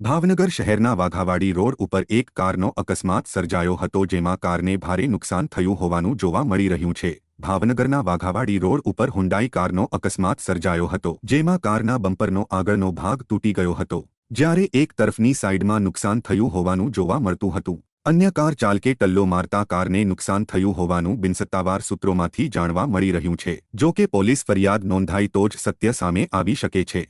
ભાવનગર શહેરના વાઘાવાડી રોડ ઉપર એક કારનો અકસ્માત સર્જાયો હતો જેમાં કારને ભારે નુકસાન થયું હોવાનું જોવા મળી રહ્યું છે. ભાવનગરના વાઘાવાડી રોડ ઉપર હુંડાઈ કારનો અકસ્માત સર્જાયો હતો, જેમાં કારના બમ્પરનો આગળનો ભાગ તૂટી ગયો હતો. જ્યારે એક તરફની સાઇડમાં નુકસાન થયું હોવાનું જોવા મળતું હતું. અન્ય કાર ચાલકે ટલ્લો મારતા કારને નુકસાન થયું હોવાનું બિનસત્તાવાર સૂત્રોમાંથી જાણવા મળી રહ્યું છે. જો કે પોલીસ ફરિયાદ નોંધાઈ તો જ સત્ય સામે આવી શકે છે.